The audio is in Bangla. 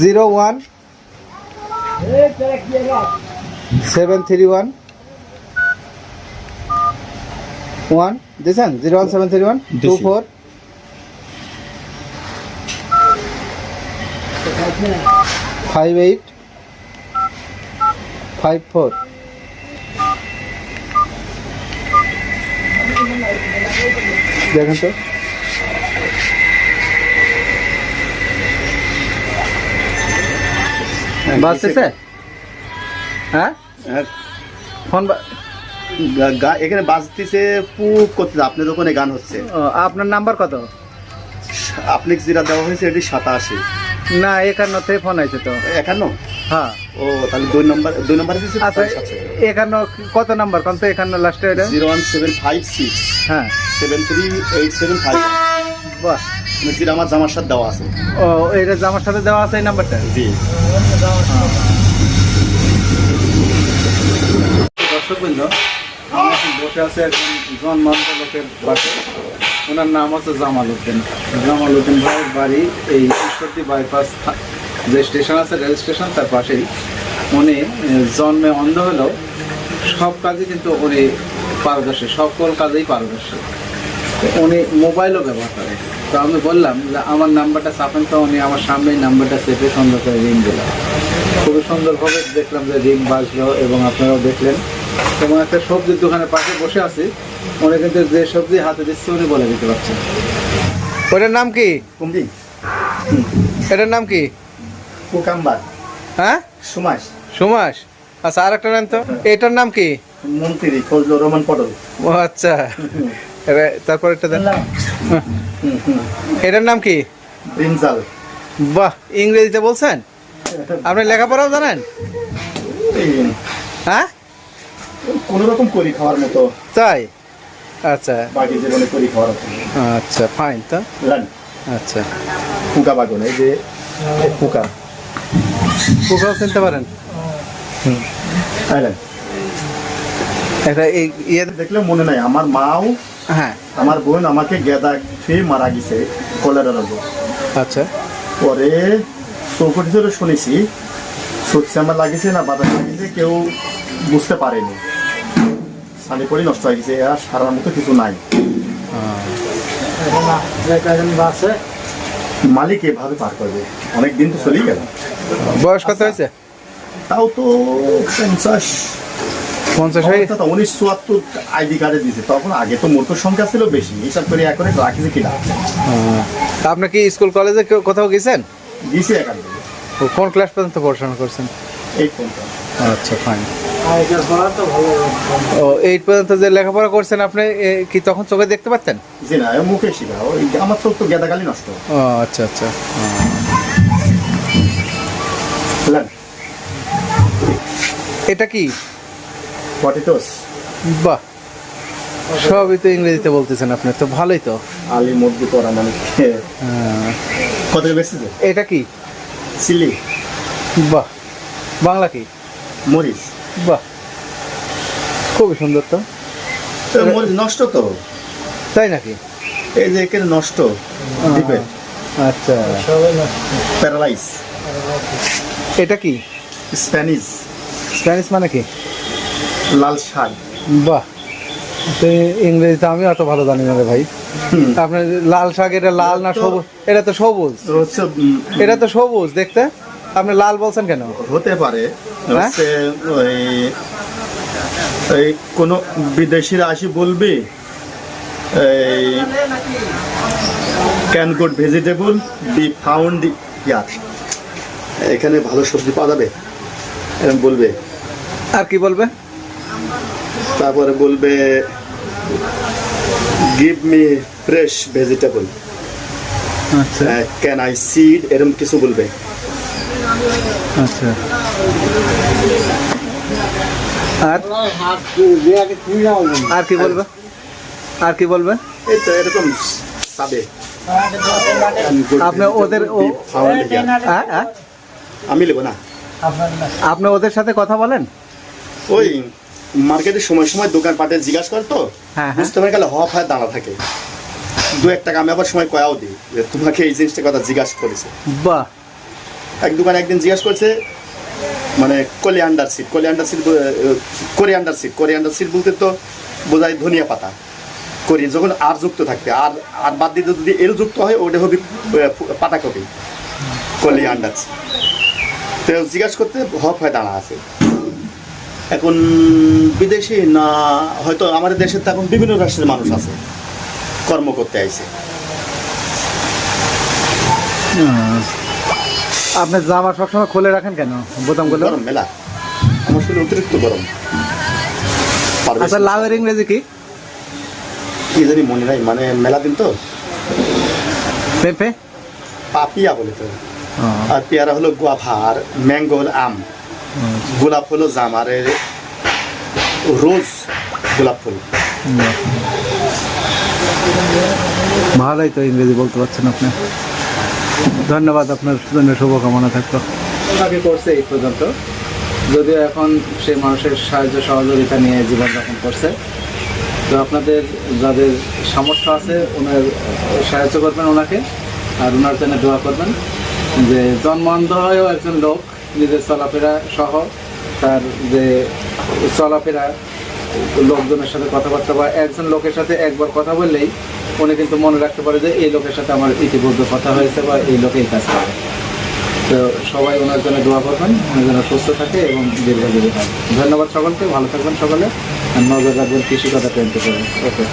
Zero one seven three one one দিয়েছেন zero one seven three one two four five eight five four দেখেন তো? বাজতেছে হ্যাঁ? আর ফোন এখানে বাজতেছে পু করতে আপনার ওখানে গান হচ্ছে। আপনার নাম্বার কত? আপনি যেটা দেওয়া হয়েছে এটি সাতাশি। না একান্ন থেকে ফোন আছে তো। একান্ন? হ্যাঁ। ও তাহলে দুই নম্বর দুই নম্বরে আচ্ছা একান্ন কত নাম্বার? কোন তো একান্ন লাস্টে এটা? Zero one seven five six. হ্যাঁ। Seven three eight seven five. বাহ। যেটা আমার জামার সাথে দেওয়া আছে। ও এটা জামার সাথে দেওয়া আছে এই নাম্বারটা? জি। দর্শকবৃন্দ বসে আছে একজন জন্মান্ত ওনার নাম হচ্ছে জামাল উদ্দিন। জামাল উদ্দিন ভাইয়ের বাড়ি এই ঈশ্বরদী বাইপাস যে স্টেশন আছে রেল স্টেশন তার পাশেই। উনি জন্মে অন্ধ হলেও সব কাজে কিন্তু উনি পারদর্শী, সকল কাজেই পারদর্শী। উনি মোবাইলও ব্যবহার করে। তো আমি বললাম যে আমার নাম্বারটা চাপেন তো, উনি আমার সামনেই নাম্বারটা চেপে সুন্দর করে রিং দিলাম খুবই সুন্দরভাবে দেখলাম যে রিং বাজলো এবং আপনারাও দেখলেন। এবং একটা সবজির দোকানের পাশে বসে আছি। উনি কিন্তু যে সবজি হাতে দিচ্ছে উনি বলে দিতে পারছেন ওটার নাম কি? কুম্বি এটার নাম কি? কুকাম্বার। হ্যাঁ? সুমাস সুমাস আচ্ছা আর একটা নাম তো। এটার নাম কি? মন্ত্রী ফজলুর রহমান পটল। ও আচ্ছা। এবার তারপর এটা দেন। এটার নাম কি? ব্রিনজাল। বাহ ইংরেজিতে বলছেন? আপনি লেখাপড়াও জানেন? হ্যাঁ? কোনো রকম করি খাওয়ার মতো। তাই? আচ্ছা। বাকি জীবনে করি খাওয়ার আচ্ছা ফাইন তো। আচ্ছা। বাগন এই যে চিনতে পারেন? এটা এই ইয়ে দেখলে মনে নাই আমার মাও হ্যাঁ। আমার বোন আমাকে গেদা খেয়ে মারা গেছে কলেরা রোগ। আচ্ছা। পরে চৌকটি ধরে শুনেছি সত্যি আমার লাগিয়েছে না বাতাস লাগিয়েছে কেউ বুঝতে পারেনি। সানি নষ্ট হয়ে গেছে আর সারার মতো কিছু নাই। মালিক এভাবে পার করবে অনেক দিন তো চলেই গেল। বয়স কত হয়েছে? তাও তো পঞ্চাশ। পঞ্চাশ অর্থাৎ উনিশ চুয়াত্তর আইডি কার্ডে দিয়েছে তখন আগে তো মোটর সংখ্যা ছিল বেশি হিসাব করে এখন রাখিছে কিনা। তা আপনি কি স্কুল কলেজে কোথাও গেছেন? কোন ক্লাস পর্যন্ত পড়াশোনা করছেন? এই আচ্ছা ফাইন ও এইট পর্যন্ত যে লেখাপড়া করছেন আপনি কি তখন চোখে দেখতে পাচ্ছেন? জি না মুখে শিখা আমার চোখ তো নষ্ট। ও আচ্ছা আচ্ছা। এটা কি? পটেটোস। বাহ সবই তো ইংরেজিতে বলতেছেন আপনি তো ভালোই তো। আলি মধ্যে করা মানে। কত বেশি এটা কি? বাহ বাংলা কি? মরিচ। বাহ। খুবই সুন্দর তো। মরিচ নষ্ট তো? তাই নাকি? এই যে এখানে নষ্ট দিবে। আচ্ছা। প্যারালাইজ এটা কি? স্প্যানিশ স্প্যানিশ মানে কি? লাল শাক। বাহ। তো ইংরেজিতে আমি অত ভালো জানি না রে ভাই। আপনার লাল শাক এটা লাল না সবুজ? এটা তো সবুজ। এটা তো সবুজ দেখতে। আপনি লাল বলছেন কেন? হতে পারে। হ্যাঁ? হচ্ছে ওই এই কোনো বিদেশিরা আসি বলবে এই can good vegetable be found here এখানে ভালো সবজি পাওয়া যাবে? এরকম বলবে। আর কি বলবে? তারপরে বলবে গিভ মি ফ্রেশ ভেজিটেবল আচ্ছা। ক্যান আই সিড এরকম কিছু বলবে। আচ্ছা। আর? আর কি বলবে? আর কি বলবে? এই তো এরকম সাবে। আপনি ওদের হ্যাঁ, হ্যাঁ? আমি নেব না। আপনি ওদের সাথে কথা বলেন? ওই মার্কেটে সময় সময় দোকান পাটে জিজ্ঞাসা করে তো হ্যাঁ, হ্যাঁ। বুঝতে পারে গেলে হওয়া ফায় দাঁড়া থাকে। দু এক টাকা আমি আবার সময় কয়াও দিই। যে তোমাকে এই জিনিসটা কথা জিজ্ঞাসা করেছে। বাহ। এক দোকানে একদিন জিজ্ঞেস করছে মানে coriander seat coriander seed coriander seat coriander seed বলতে তো বোঝায় ধনিয়া পাতা। করি, যখন আর যুক্ত থাকবে আর আর বাদ দিতে যদি এর যুক্ত হয়, ওটা হবে পাতাকপি কোরিয়ান্ডার সিড তো জিজ্ঞাসা করতে হক হয় দাঁড়া আছে। এখন বিদেশি না, হয়তো আমাদের দেশে তো এখন বিভিন্ন রাষ্ট্রের মানুষ আছে, কর্ম করতে আইছে। আপনি জামা সবসময় খুলে রাখেন কেন? বোতামগুলো গরম মেলা। আমার শরীর অতিরিক্ত গরম। আচ্ছা লাউয়ের ইংরেজি কি? কি জানি মনে নাই মানে মেলা দিন তো। পেঁপে? পাপিয়া বলে তো। আর পেয়ারা হলো গুয়াভা আর ম্যাঙ্গো হলো আম। গোলাপ হলো জাম আর রোজ গোলাপ ফুল। ভালোই তো ইংরেজি বলতে পারছেন আপনি। ধন্যবাদ, আপনার জন্য শুভকামনা থাকল। আগে করছে এই পর্যন্ত। যদিও এখন সে মানুষের সাহায্য সহযোগিতা নিয়ে জীবনযাপন করছে। তো আপনাদের যাদের সামর্থ্য আছে, ওনার সাহায্য করবেন ওনাকে, আর ওনার জন্য দোয়া করবেন যে জন্মান্ধ হয়েও একজন লোক, নিজের চলাফেরা সহ তার যে চলাফেরা, লোকজনের সাথে কথাবার্তা বা একজন লোকের সাথে একবার কথা বললেই উনি কিন্তু মনে রাখতে পারে যে এই লোকের সাথে আমার ইতিপূর্বে কথা হয়েছে বা এই লোকে এই কাজ করে। তো সবাই ওনার জন্য দোয়া করবেন, ওনার জন্য সুস্থ থাকে এবং দীর্ঘজীবী হয় ধন্যবাদ সকলকে, ভালো থাকবেন সকলে। নজর রাখবেন কৃষি কথা পারেন ওকে।